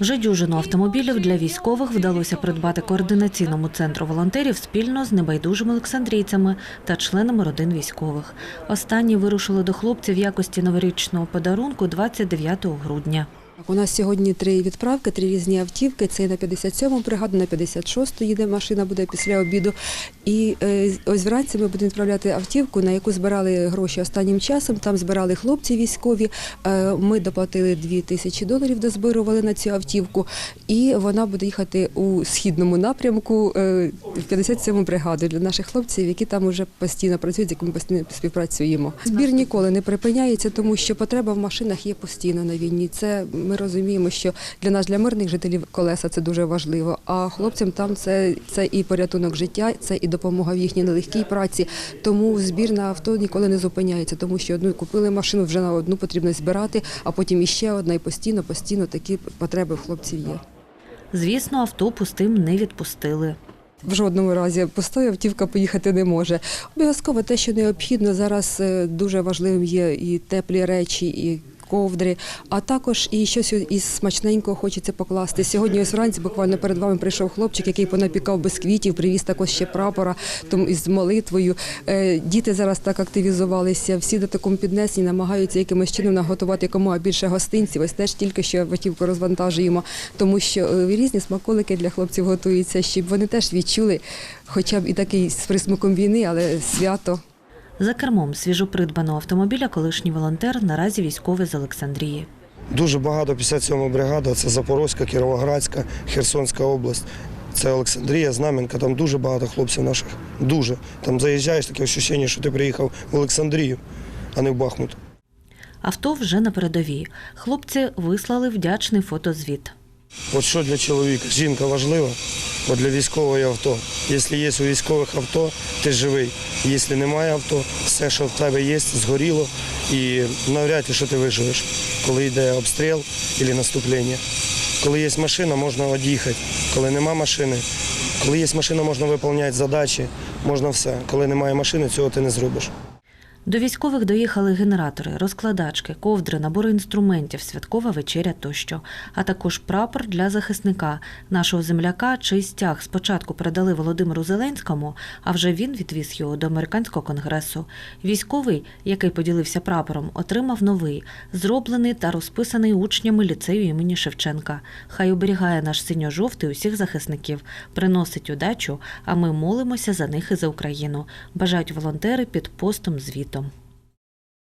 Вже дюжину автомобілів для військових вдалося придбати координаційному центру волонтерів спільно з небайдужими олександрійцями та членами родин військових. Останні вирушили до хлопців в якості новорічного подарунку 29 грудня. У нас сьогодні три відправки, три різні автівки. Це на 57-му бригаду, на 56-ту їде машина, буде після обіду. І е, ось вранці ми будемо відправляти автівку, на яку збирали гроші останнім часом. Там збирали хлопці військові. Е, ми доплатили 2 тисячі доларів, дозбирували на цю автівку. І вона буде їхати у східному напрямку е, в 57-му бригаду для наших хлопців, які там вже постійно працюють, з якими постійно співпрацюємо. Збір ніколи не припиняється, тому що потреба в машинах є постійно на війні. Це ми розуміємо, що для нас, для мирних жителів колеса, це дуже важливо. А хлопцям там це, це і порятунок життя, це і допомога в їхній нелегкій праці. Тому збір на авто ніколи не зупиняється, тому що одну купили машину, вже на одну потрібно збирати, а потім іще одна, і постійно, постійно такі потреби в хлопців є. Звісно, авто пустим не відпустили. В жодному разі пустою автівка поїхати не може. Обов'язково те, що необхідно зараз е, дуже важливим є і теплі речі, і ковдри, а також і щось із смачненького хочеться покласти. Сьогодні ось вранці буквально перед вами прийшов хлопчик, який понапікав бісквітів, привіз також ще прапора тому із молитвою. Е, Діти зараз так активізувалися, всі до такому піднесені, намагаються якимось чином наготувати якомога більше гостинців. Ось теж тільки що автівку розвантажуємо, тому що е, різні смаколики для хлопців готуються, щоб вони теж відчули хоча б і такий з присмаком війни, але свято. За кермом свіжопридбаного автомобіля колишній волонтер наразі військовий з Олександрії. Дуже багато 57 бригада, це Запорозька, Кіровоградська, Херсонська область. Це Олександрія, Знам'янка, там дуже багато хлопців наших. Дуже. Там заїжджаєш таке відчуття, що ти приїхав в Олександрію, а не в Бахмут. Авто вже на передовій. Хлопці вислали вдячний фотозвіт. От що для чоловіка? Жінка важлива, от для військового є авто. Якщо є у військових авто, ти живий. Якщо немає авто, все, що в тебе є, згоріло і навряд чи що ти виживеш, коли йде обстріл або наступлення. Коли є машина, можна од'їхати. Коли нема машини, коли є машина, можна виконувати задачі, можна все. Коли немає машини, цього ти не зробиш. До військових доїхали генератори, розкладачки, ковдри, набори інструментів, святкова вечеря тощо, а також прапор для захисника, нашого земляка, чий стяг спочатку передали Володимиру Зеленському, а вже він відвіз його до американського конгресу. Військовий, який поділився прапором, отримав новий, зроблений та розписаний учнями ліцею імені Шевченка. Хай оберігає наш синьо-жовтий усіх захисників, приносить удачу, а ми молимося за них і за Україну. Бажають волонтери під постом звіт. Washington.